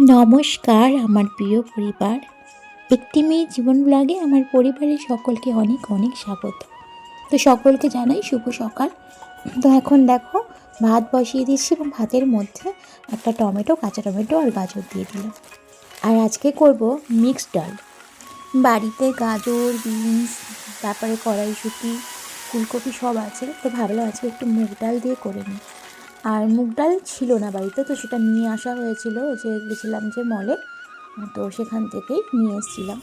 নমস্কার আমার প্রিয় পরিবার। একটি মেয়ে জীবন ব্লগে আমার পরিবারের সকলকে অনেক অনেক স্বাগত। তো সকলকে জানাই শুভ সকাল। তো এখন দেখো, ভাত বসিয়ে দিচ্ছি এবং ভাতের মধ্যে একটা টমেটো, কাঁচা টমেটো আর গাজর দিয়ে দিলাম। আর আজকে করব মিক্সড ডাল। বাড়িতে গাজর, বিনস, তারপরে কড়াইশুঁটি, ফুলকপি সব আছে। তো ভাবলাম আজকে একটু মুগ ডাল দিয়ে করে নিই। আর মুগ ডাল ছিল না বাড়িতে, তো সেটা নিয়ে আসা হয়েছিল যে গেছিলাম যে মলে তো সেখান থেকেই নিয়ে এসেছিলাম।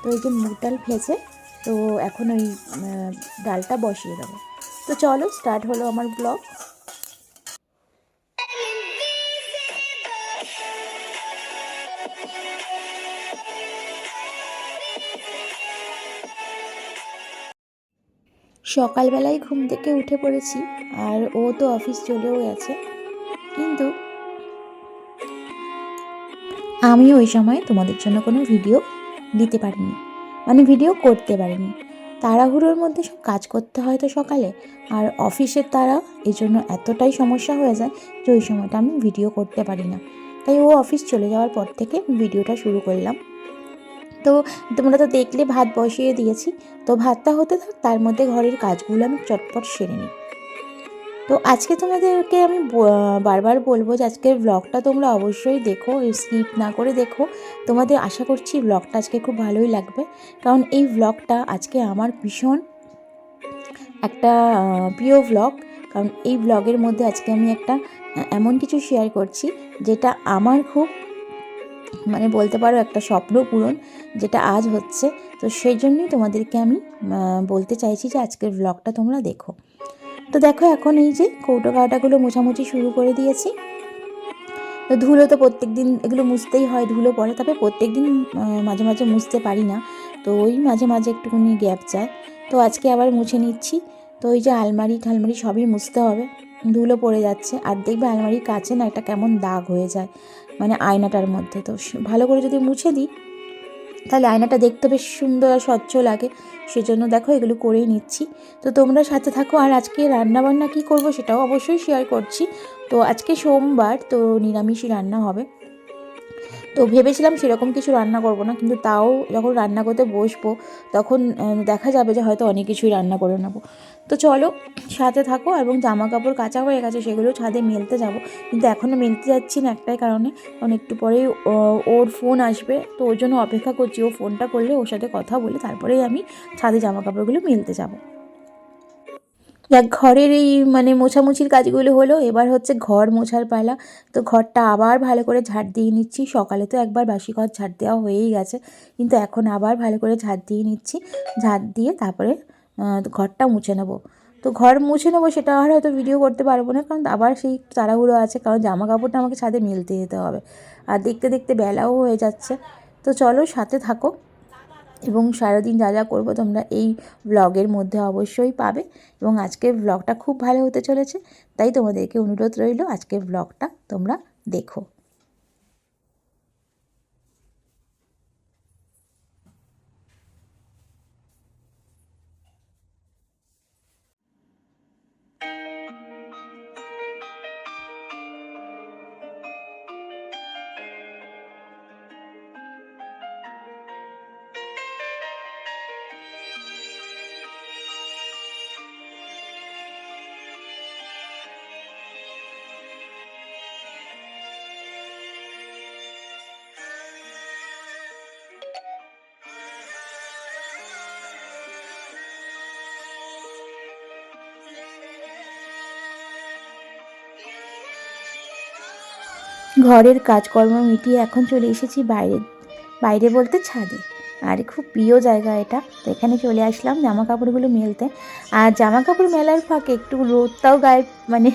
তো ওই যে মুগ ডাল ভেজে, তো এখন ওই ডালটা বসিয়ে দেবো। তো চলো স্টার্ট হলো আমার ব্লগ সকালবেলায় ঘুম থেকে উঠে পড়েছি আর ও তো অফিস চলেও গেছে। কিন্তু আমি ওই সময় তোমাদের জন্য কোনো ভিডিও দিতে পারিনি। মানে ভিডিও করতে পারিনি। তাড়াহুড়োর মধ্যে সব কাজ করতে হয় তো সকালে। আর অফিসের তারা এই জন্য এতটাই সমস্যা হয়ে যায় যে ওই সময়টা আমি ভিডিও করতে পারি না। তাই ও অফিস চলে যাওয়ার পর থেকে ভিডিওটা শুরু করলাম। তো তোমরা তো দেখলে ভাত বসিয়ে দিয়েছি। তো ভাতটা হতে থাক, তার মধ্যে ঘরের কাজগুলো আমি চটপট সেরে নিই। তো আজকে তোমাদেরকে আমি বারবার বলব যে আজকের ব্লগটা তোমরা অবশ্যই দেখো স্কিপ না করে দেখো। তোমাদের আশা করছি ব্লগটা আজকে খুব ভালোই লাগবে। কারণ এই ব্লগটা আজকে আমার ভীষণ একটা প্রিয় ব্লগ কারণ এই ব্লগের মধ্যে আজকে আমি একটা এমন কিছু শেয়ার করছি যেটা আমার খুব মানে বলতে পারো একটা স্বপ্ন পূরণ, যেটা আজ হচ্ছে। তো সেই জন্যই তোমাদেরকে আমি বলতে চাইছি যে আজকের ব্লগটা তোমরা দেখো। তো দেখো এখন এই যে কৌটো কাটাগুলো মোছামুছি শুরু করে দিয়েছি। তো ধুলো তো প্রত্যেক দিন এগুলো মুছতেই হয় ধুলো পড়ে তবে প্রত্যেক দিন মাঝে মাঝে মুছতে পারি না। তো ওই মাঝে মাঝে একটুখানি গ্যাপ যায়। তো আজকে আবার মুছে নিচ্ছি। তো ওই যে আলমারি ঠালমারি সবই মুছতে হবে। ধুলো পড়ে যাচ্ছে। আর দেখবে আলমারির কাছে না একটা কেমন দাগ হয়ে যায়। মানে আয়নাটার মধ্যে। তো ভালো করে যদি মুছে দিই, তাহলে আয়নাটা দেখতে বেশ সুন্দর আর স্বচ্ছ লাগে। সেজন্য দেখো এগুলো করেই নিচ্ছি। তো তোমরা সাথে থাকো। আর আজকে রান্নাবান্না কী করব সেটাও অবশ্যই শেয়ার করছি। তো আজকে সোমবার, তো নিরামিষই রান্না হবে। তো ভেবেছিলাম সেরকম কিছু রান্না করব না, কিন্তু তাও যখন রান্না করতে বসবো, তখন দেখা যাবে যে হয়তো অনেক কিছুই রান্না করে নেব। তো চলো, সাথে থাকো এবং জামা কাপড় কাঁচা হয়ে গেছে, সেগুলো ছাদে মেলতে যাব। কিন্তু এখনও মেলতে যাচ্ছি না একটাই কারণে, কারণ একটু পরেই ওর ফোন আসবে, তো ওর জন্য অপেক্ষা করছি। ও ফোনটা করলে ওর সাথে কথা বলে তারপরেই আমি ছাদে জামা কাপড়গুলো মেলতে যাব। যাক ঘরের এই মানে মোছামুছির কাজগুলো হলো, এবার হচ্ছে ঘর মোছার পালা। তো ঘরটা আবার ভালো করে ঝাড় দিয়ে নিচ্ছি। সকালে তো একবার বাসি ঘর ঝাড় দেওয়া হয়েই গেছে। কিন্তু এখন আবার ভালো করে ঝাড় দিয়ে নিচ্ছি। ঝাড় দিয়ে তারপরে ঘরটা মুছে নেব। তো ঘর মুছে নেব সেটা আর হয়তো ভিডিও করতে পারব না। কারণ আবার সেই তাড়াহুড়ো আছে। কারণ জামা কাপড়টা আমাকে ছাদে মেলতে যেতে হবে। আর দেখতে দেখতে বেলাও হয়ে যাচ্ছে। তো চলো সাথে থাকো। এবং সারাদিন যা যা করব তোমরা এই ব্লগের মধ্যে অবশ্যই পাবে। এবং আজকের ব্লগটা খুব ভালো হতে চলেছে, তাই তোমাদেরকে অনুরোধ রইল আজকের ব্লগটা তোমরা দেখো। ঘরের কাজকর্ম মিটিয়ে এখন চলে এসেছি বাইরে বাইরে বলতে ছাদে। আর খুব প্রিয় জায়গা এটা। তো এখানে চলে আসলাম জামা কাপড়গুলো মেলতে। আর জামা কাপড় মেলার ফাঁকে একটু রোদটাও গায়ে মানে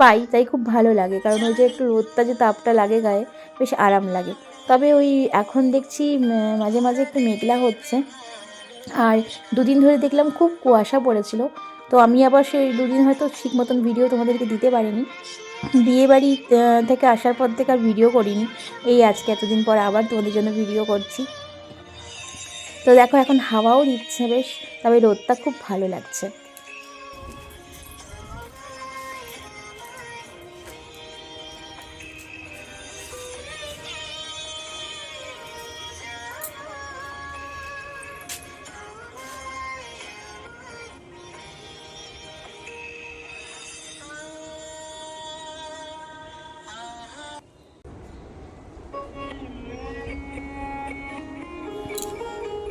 পাই, তাই খুব ভালো লাগে। কারণ ওই যে একটু রোদটা যে তাপটা লাগে গায়ে, বেশ আরাম লাগে। তবে ওই এখন দেখছি মাঝে মাঝে একটু মেঘলা হচ্ছে। আর দুদিন ধরে দেখলাম খুব কুয়াশা পড়েছিল। তো আমি আবার সেই দুদিন হয়তো ঠিক মতন ভিডিও তোমাদেরকে দিতে পারিনি। বিয়ে বাড়ি থেকে আসার পর থেকে আর ভিডিও করিনি। এই আজকে এতদিন পর আবার তোমাদের জন্য ভিডিও করছি। তো দেখো এখন হাওয়াও দিচ্ছে বেশ, তবে রোদটা খুব ভালো লাগছে।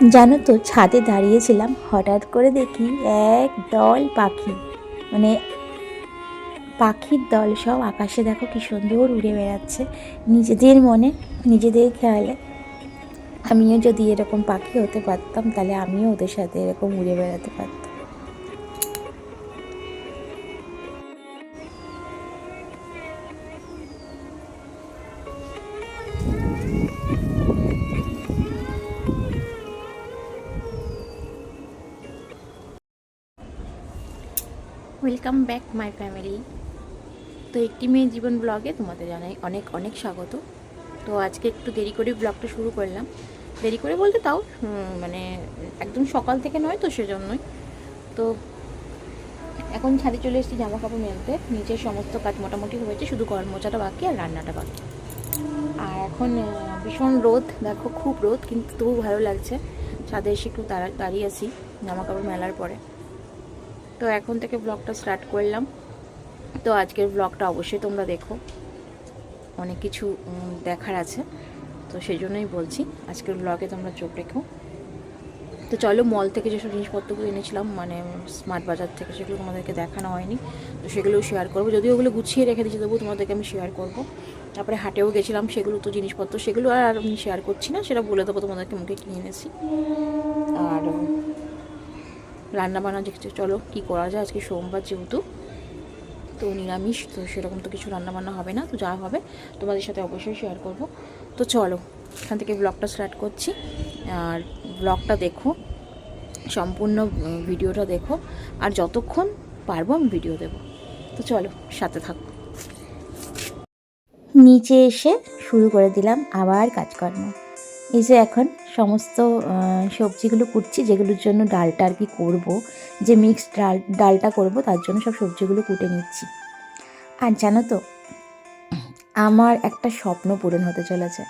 জানো তো, ছাদে দাঁড়িয়েছিলাম, হঠাৎ করে দেখি এক দল পাখি। মানে পাখির দল সব আকাশে, দেখো কি সুন্দর উড়ে বেড়াচ্ছে। নিজেদের মনে, নিজেদের খেয়ালে। আমিও যদি এরকম পাখি হতে পারতাম, তাহলে আমিও ওদের সাথে এরকম উড়ে বেড়াতে পারতাম। ওয়েলকাম ব্যাক মাই ফ্যামিলি তো একটি মেয়ে জীবন ব্লগে তোমাদের জানাই অনেক অনেক স্বাগত। তো আজকে একটু দেরি করে ব্লগটা শুরু করলাম। দেরি করে বলতে তাও মানে একদম সকাল থেকে নয় তো সেজন্যই। তো এখন ছাদে চলে এসেছি জামা কাপড় মেলতে। নিচের সমস্ত কাজ মোটামুটি হয়েছে, শুধু ঘর মোচাটা বাকি আর রান্নাটা বাকি। আর এখন ভীষণ রোদ, দেখো খুব রোদ, কিন্তু তবু ভালো লাগছে। ছাদে এসে একটু দাঁড়া দাঁড়িয়ে আছি জামা কাপড় মেলার পরে। তো এখন থেকে ব্লগটা স্টার্ট করলাম। তো আজকের ব্লগটা অবশ্যই তোমরা দেখো। অনেক কিছু দেখার আছে। তো সেই জন্যই বলছি, আজকের ব্লগে তোমরা চোখ রেখো। তো চলো মল থেকে যেসব জিনিসপত্রগুলো এনেছিলাম মানে স্মার্ট বাজার থেকে সেগুলো তোমাদেরকে দেখানো হয়নি। তো সেগুলোও শেয়ার করব। যদিও ওগুলো গুছিয়ে রেখে দিয়েছি তবু তোমাদেরকে আমি শেয়ার করব। তারপরে হাটেও গেছিলাম, সেগুলো তো জিনিসপত্র, সেগুলো আর আমি শেয়ার করছি না, সেটা বলে দেবো তোমাদেরকে মুখে কিনে এনেছি। আর রান্না বান্না দেখতে চলো, কি করা যায়? আজকে সোমবার যেহেতু, তো নিরামিষ, তো সেরকম তো কিছু রান্না বান্না হবে না, তো যা হবে তোমাদের সাথে অবশ্যই শেয়ার করব। তো চলো, এখান থেকে ব্লগটা স্টার্ট করছি। আর ব্লগটা দেখো, সম্পূর্ণ ভিডিওটা দেখো। আর যতক্ষণ পারব আমি ভিডিও দেবো। তো চলো, সাথে থাকো। নিচে এসে শুরু করে দিলাম আবার কাজকর্ম। এই যে এখন সমস্ত সবজিগুলো কুটছি, যেগুলোর জন্য ডালটা আর কি করব, যে মিক্সড ডাল, ডালটা করব, তার জন্য সব সবজিগুলো কুটে নিচ্ছি। আর জানো তো, আমার একটা স্বপ্ন পূরণ হতে চলেছে।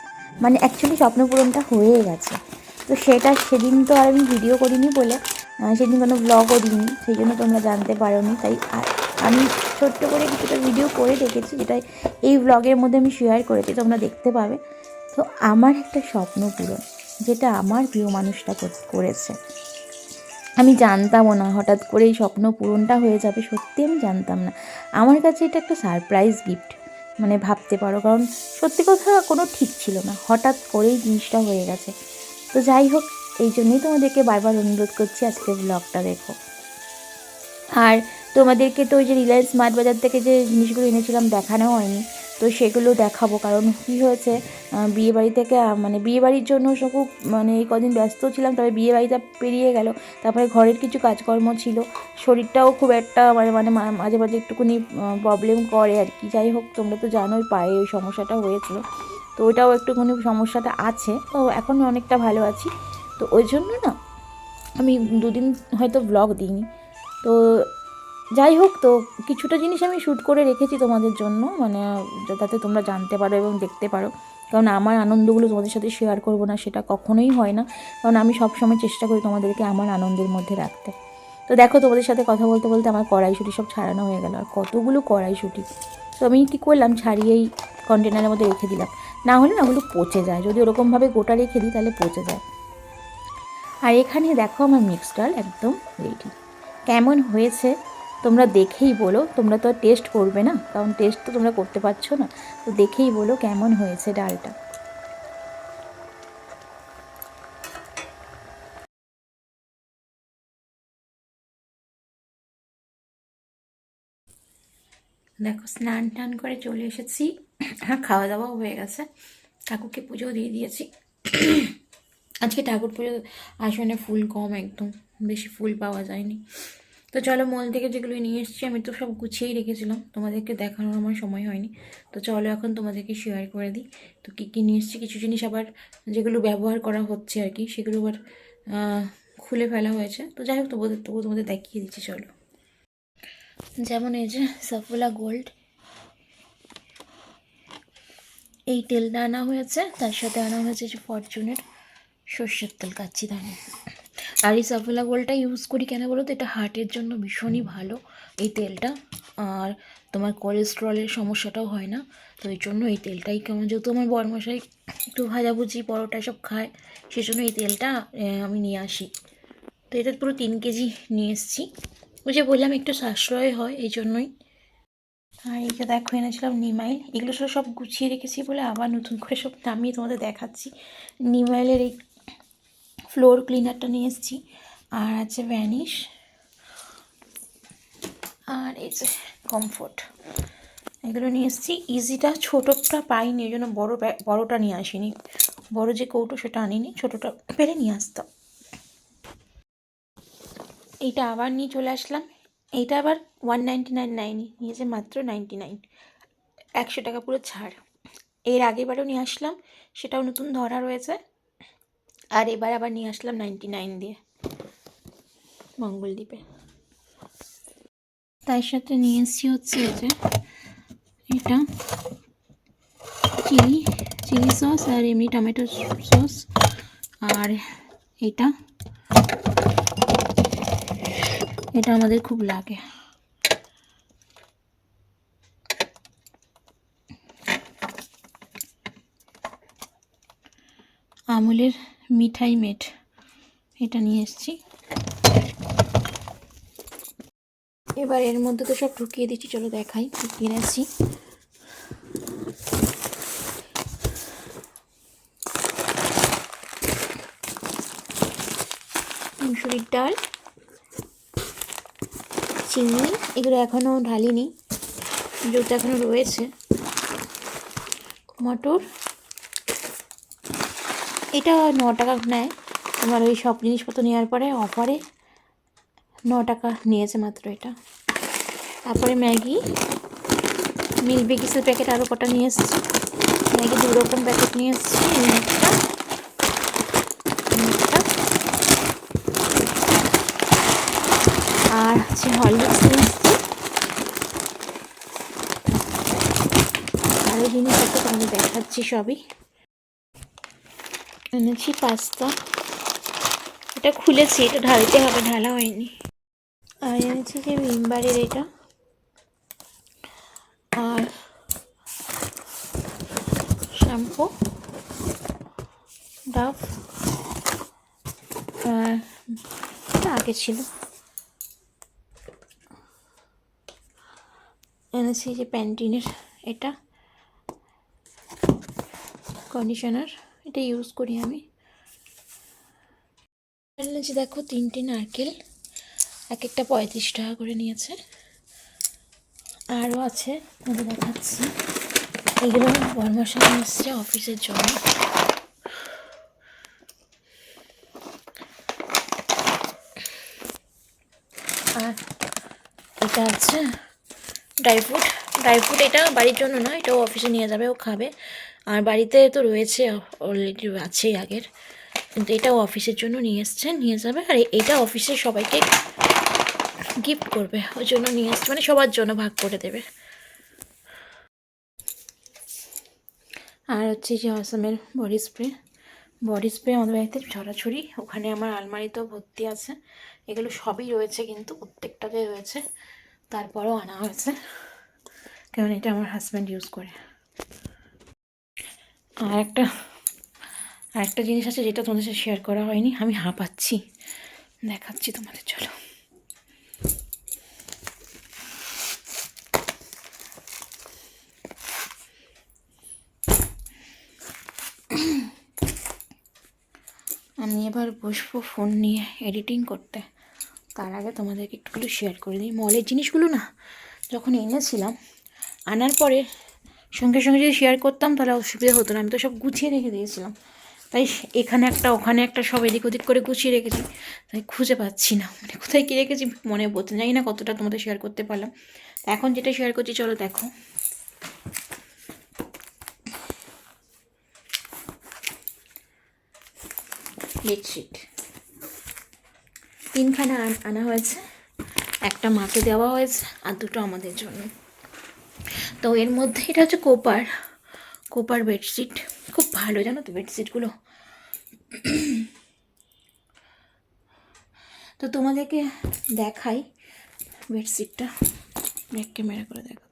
মানে অ্যাকচুয়ালি স্বপ্ন পূরণটা হয়ে গেছে। তো সেটা সেদিন তো আর আমি ভিডিও করিনি বলে সেদিন কোনো ব্লগও দিইনি, সেই জন্য তোমরা জানতে পারোনি। তাই আমি ছোট্ট করে কিছুটা ভিডিও করে রেখেছি যেটা এই ব্লগের মধ্যে আমি শেয়ার করেছি, তোমরা দেখতে পাবে। তো আমার একটা স্বপ্ন পূরণ, যেটা আমার প্রিয় মানুষটা করেছে। আমি জানতামও না, হঠাৎ করে এই স্বপ্ন পূরণটা হয়ে যাবে, সত্যি আমি জানতাম না। আমার কাছে এটা একটা সারপ্রাইজ গিফট মানে ভাবতে পারো, কারণ সত্যি কথা কোনো ঠিক ছিল না, হঠাৎ করেই জিনিসটা হয়ে গেছে। তো যাই হোক, এই জন্যই তোমাদেরকে বারবার অনুরোধ করছি আজকে ব্লগটা দেখো। আর তোমাদেরকে তো ওই যে রিলায়েন্স স্মার্ট বাজার থেকে যে জিনিসগুলো এনেছিলাম দেখানো হয়নি। তো সেগুলো দেখাবো। কারণ কী হয়েছে আহ, বিয়ে বাড়ি থেকে মানে বিয়ে বাড়ির জন্য সব খুব মানে এই কদিন ব্যস্ত ছিলাম তবে বিয়ে বাড়িটা পেরিয়ে গেল। তারপরে ঘরের কিছু কাজকর্ম ছিল। শরীরটাও খুব একটা মানে মানে মাঝে মাঝে একটুখানি প্রবলেম করে আর কি। যাই হোক তোমরা তো জানোই পায়ে ওই সমস্যাটা হয়েছিল। তো ওইটাও একটুখানি সমস্যাটা আছে। তো এখন অনেকটা ভালো আছি। তো ওই জন্য না আমি দুদিন হয়তো ব্লগ দিইনি। তো যাই হোক তো, কিছুটা জিনিস আমি শ্যুট করে রেখেছি তোমাদের জন্য মানে যাতে তোমরা জানতে পারো এবং দেখতে পারো। কারণ আমার আনন্দগুলো তোমাদের সাথে শেয়ার করব না, সেটা কখনোই হয় না। কারণ আমি সবসময় চেষ্টা করি তোমাদেরকে আমার আনন্দের মধ্যে রাখতে। তো দেখো তোমাদের সাথে কথা বলতে বলতে আমার কড়াইশুটি সব ছাড়ানো হয়ে গেল, আর কতগুলো কড়াইশুটি। তো আমি কী করলাম, ছাড়িয়েই কন্টেনারের মধ্যে রেখে দিলাম। না হলে না ওগুলো পচে যায়, যদি ওরকমভাবে গোটা রেখে দিই তাহলে পচে যায়। আর এখানে দেখো আমার মিক্স ডাল একদম রেডি কেমন হয়েছে? তোমরা দেখেই বলো, তোমরা তো টেস্ট করবে না, কারণ টেস্ট তো তোমরা করতে পারছ না। তো দেখেই বলো কেমন হয়েছে ডালটা। দেখো, স্নান টান করে চলে এসেছি। হ্যাঁ খাওয়া দাওয়াও হয়ে গেছে। ঠাকুরকে পুজো দিয়ে দিয়েছি। আজকে ঠাকুর পুজো আসনে ফুল কম একদম, বেশি ফুল পাওয়া যায়নি। তো চলো মল থেকে যেগুলো নিয়ে এসেছি, আমি তো সব গুছিয়েই রেখেছিলাম। তোমাদেরকে দেখানোর আমার সময় হয়নি। তো চলো এখন তোমাদেরকে শেয়ার করে দিই। তো কী কী নিয়ে এসেছি, কিছু জিনিস আবার যেগুলো ব্যবহার করা হচ্ছে আর কি, সেগুলো আবার খুলে ফেলা হয়েছে। তো যাই হোক তবু তবু তোমাদের দেখিয়ে দিচ্ছি, চলো। যেমন এই যে সাফোলা গোল্ড এই তেলটা আনা হয়েছে, তার সাথে আনা হয়েছে যে ফরচুনের সর্ষের তেল কাচ্ছি দানে আর এই সাফোলা গোল্ডটা ইউজ করি কেন বলো তো এটা হার্টের জন্য ভীষণই ভালো এই তেলটা। আর তোমার কোলেস্ট্রলের সমস্যাটাও হয় না। তো এই জন্য এই তেলটাই কেমন যেহেতু আমার বরমশাই একটু ভাজাভুজি পরোটা সব খায় সেজন্য এই তেলটা আমি নিয়ে আসি। তো এটা পুরো তিন কেজি নিয়ে এসেছি। ওই যে বললাম একটু সাশ্রয় হয় এই জন্যই। আর এই যে দেখো এনেছিলাম নিমাইল। এগুলো সব সব গুছিয়ে রেখেছি বলে আবার নতুন করে সব নামিয়ে তোমাদের দেখাচ্ছি। নিমাইলের এই ফ্লোর ক্লিনারটা নিয়ে এসেছি। আর আছে ভ্যানিশ আর এই যে কমফোর্ট এগুলো নিয়ে এসেছি। ইজিটা ছোটোটা পাইনি ওই জন্য বড়ো বড়োটা নিয়ে আসিনি। বড় যে কৌটো সেটা আনিনি, ছোটোটা পেরে নিয়ে আসতাম। এইটা আবার নিয়ে চলে আসলাম। এইটা আবার ওয়ান নাইনটি নাইন নাইনই নিয়েছে মাত্র নাইনটি নাইন একশো টাকা পুরো ছাড়। এর আগেবারও নিয়ে আসলাম, সেটাও নতুন ধরা রয়েছে। আর এবার আবার নিয়ে আসলাম নাইনটি নাইন দিয়ে মঙ্গলদ্বীপে। তার সাথে নিয়ে এসেছি হচ্ছে যে এটা চিলি চিলি সস আর এমনি টমেটো সস আর এটা। এটা আমাদের খুব লাগে। আমুলের মিঠাই মেট। এটা নিয়ে এসেছি। এবার এর মধ্যে তো সব ঢুকিয়ে দিচ্ছি, চলো দেখাই কি কিনেছি মুসুরির ডাল চিনি এগুলো এখনও ঢালিনি। যেহেতু এখনও রয়েছে। মটর এটা ন টাকা নেয়। আমার ওই সব জিনিসপত্র নেওয়ার পরে অফারে ন টাকা নিয়েছে মাত্র এটা। তারপরে ম্যাগি, মিল বিকিসের প্যাকেট আরও কটা নিয়ে এসেছি। ম্যাগি দু রকম প্যাকেট নিয়ে এসেছি। আর হচ্ছে হরলিক্স নিয়ে এসেছি। আরও তোমাদের দেখাচ্ছি সবই। এনেছি পাস্তা। এটা খুলেছি, এটা ঢালতে হবে, ঢালা হয়নি। আর এনেছি যে ভিমবারের এটা। আর শ্যাম্পু আর আগে ছিল। এনেছি যে প্যান্টিনের এটা, কন্ডিশনার। এটা ইউজ করি আমি। দেখো তিনটে নারকেল এক একটা পঁয়ত্রিশ টাকা করে নিয়েছে। আরও আছে, তোমাদের দেখাচ্ছি। এগুলো বরমশাই এসছে অফিসের জন্য। আর এটা আছে ড্রাই ফ্রুট ড্রাই ফ্রুট এটা বাড়ির জন্য না এটাও অফিসে নিয়ে যাবে, ও খাবে। আর বাড়িতে তো রয়েছে অলরেডি আছেই আগের। কিন্তু এটাও অফিসের জন্য নিয়ে এসছে, নিয়ে যাবে। আর এটা অফিসে সবাইকে গিফট করবে, ওই জন্য নিয়ে এসছে। মানে সবার জন্য ভাগ করে দেবে। আর হচ্ছে যে আসামের বডি স্প্রে বডি স্প্রে আমাদের বাড়িতে ছড়াছড়ি। ওখানে আমার আলমারিতেও ভর্তি আছে। এগুলো সবই রয়েছে কিন্তু প্রত্যেকটাতে রয়েছে। তারপরেও আনা হয়েছে। কারণ এটা আমার হাজব্যান্ড ইউজ করে। আর একটা আর একটা জিনিস আছে যেটা তোমাদের সাথে শেয়ার করা হয়নি, আমি হাঁপাচ্ছি। দেখাচ্ছি তোমাদের, চলো। আমি এবার বসবো ফোন নিয়ে এডিটিং করতে। তার আগে তোমাদেরকে একটুগুলো শেয়ার করে দিই। মলের জিনিসগুলো না, যখন এনেছিলাম, আনার পরে সঙ্গে সঙ্গে যদি শেয়ার করতাম, তাহলে অসুবিধা হতো না। আমি তো সব গুছিয়ে রেখে দিয়েছিলাম। তাই এখানে একটা, ওখানে একটা, সব এদিক ওদিক করে গুছিয়ে রেখেছি। তাই খুঁজে পাচ্ছি না। মানে কোথায় কী রেখেছি মনে পড়তে জানি না কতটা তোমাদের শেয়ার করতে পারলাম। এখন যেটা শেয়ার করছি, চলো দেখো। বেডশিট তিনখানা আনা হয়েছে। একটা মাকে দেওয়া হয়েছে, আর দুটো আমাদের জন্য। তো এর মধ্যে এটা হচ্ছে কোপার কোপার বেডশিট। খুব ভালো জানো তো বেডশিটগুলো। তো তোমাদেরকে দেখাই বেডশিটটা। ব্যাক ক্যামেরা করে দেখো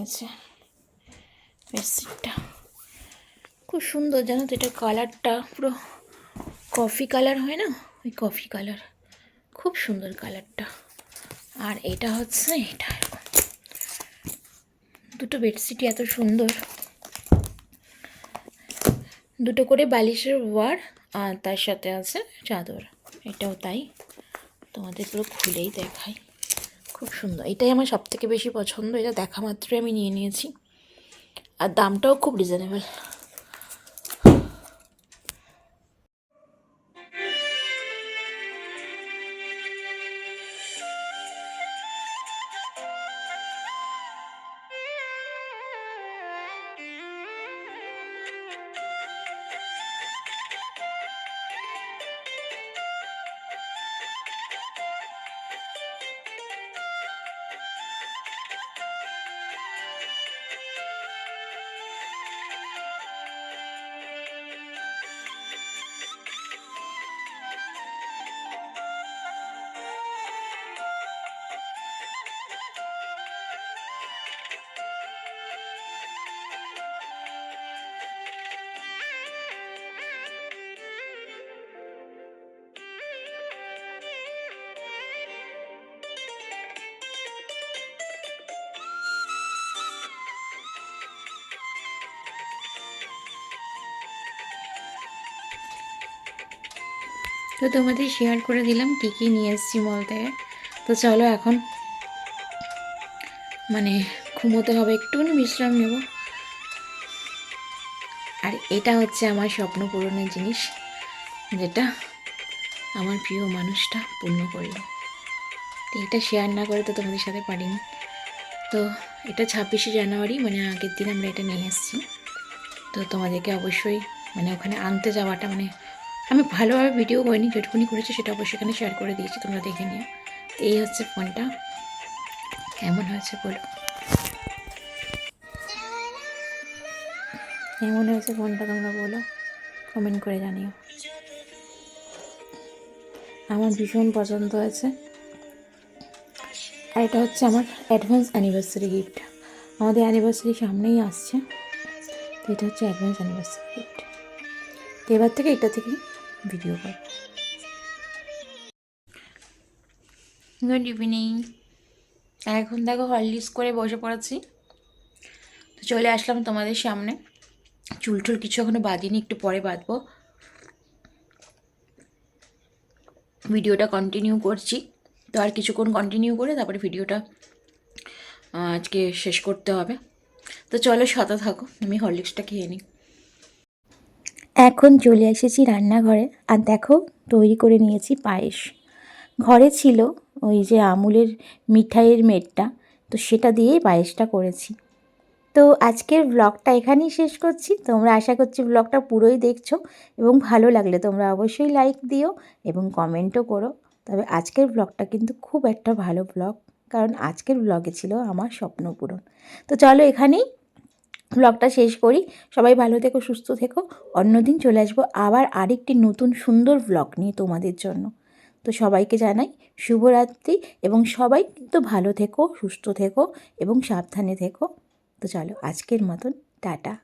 আচ্ছা বেডশিটটা। খুব সুন্দর জানো তো এটা কালারটা পুরো। কফি কালার হয় না? ওই কফি কালার। খুব সুন্দর কালারটা। আর এটা হচ্ছে, এটা দুটো বেডশিটই এত সুন্দর। দুটো করে বালিশের ওয়ার, আর তার সাথে আছে চাদর। এটাও তাই। তোমাদের পুরো খুলেই দেখাই। খুব সুন্দর। এটাই আমার সব থেকে বেশি পছন্দ। এটা দেখা মাত্রই আমি নিয়ে নিয়েছি। আর দামটাও খুব রিজনেবল তো তোমাদের শেয়ার করে দিলাম, কী কী নিয়ে এসেছি মল থেকে তো চলো এখন মানে ঘুমোতে হবে, একটুখানি বিশ্রাম নেব। আর এটা হচ্ছে আমার স্বপ্ন পূরণের জিনিস, যেটা আমার প্রিয় মানুষটা পূর্ণ করল। তো এটা শেয়ার না করে তো তোমাদের সাথে পারিনি। তো এটা ছাব্বিশে জানুয়ারি মানে আগের দিন আমরা এটা নিয়ে এসেছি। তো তোমাদেরকে অবশ্যই মানে ওখানে আনতে যাওয়াটা মানে আমি ভালোভাবে ভিডিও করিনি, যেটুকুনি করেছি সেটা অবশ্যই এখানে শেয়ার করে দিয়েছি, তোমরা দেখে নিও। এই হচ্ছে ফোনটা। কেমন হয়েছে বলো? কেমন হয়েছে ফোনটা তোমরা বলো? কমেন্ট করে জানিও। আমার ভীষণ পছন্দ হয়েছে। আর এটা হচ্ছে আমার অ্যাডভান্স অ্যানিভার্সারি গিফট আমাদের অ্যানিভার্সারি সামনেই আসছে। এটা হচ্ছে অ্যাডভান্স অ্যানিভার্সারি গিফট এবার থেকে এটা থেকেই ভিডিও করব গুড ইভিনিং। এখন দেখো হরলিক্স করে বসে পড়েছি। তো চলে আসলাম তোমাদের সামনে। চুল টুল কিছু এখনও বাঁধিনি একটু পরে বাঁধবো। ভিডিওটা কন্টিনিউ করছি। তো আর কিছুক্ষণ কন্টিনিউ করে তারপরে ভিডিওটা আজকে শেষ করতে হবে। তো চলো সাথে থাকো আমি হরলিক্সটা খেয়ে নিই। এখন চলে এসেছি রান্নাঘরে আর দেখো তৈরি করে নিয়েছি পায়েস। ঘরে ছিল ওই যে আমুলের মিঠাইয়ের মেটটা, তো সেটা দিয়েই পায়েসটা করেছি। তো আজকের ব্লগটা এখানেই শেষ করছি। তোমরা আশা করছি ব্লগটা পুরোই দেখছ এবং ভালো লাগলে তোমরা অবশ্যই লাইক দিও এবং কমেন্টও করো। তবে আজকের ব্লগটা কিন্তু খুব একটা ভালো ব্লগ কারণ আজকের ব্লগে ছিল আমার স্বপ্ন পূরণ। তো চলো এখানেই ব্লগটা শেষ করি। সবাই ভালো থেকো, সুস্থ থেকো। অন্যদিন চলে আসব আবার আরেকটি নতুন সুন্দর ব্লগ নিয়ে তোমাদের জন্য। তো সবাইকে জানাই শুভরাত্রি এবং সবাই কিন্তু ভালো থেকো, সুস্থ থেকো এবং সাবধানে থেকো। তো চলো আজকের মতন, টাটা।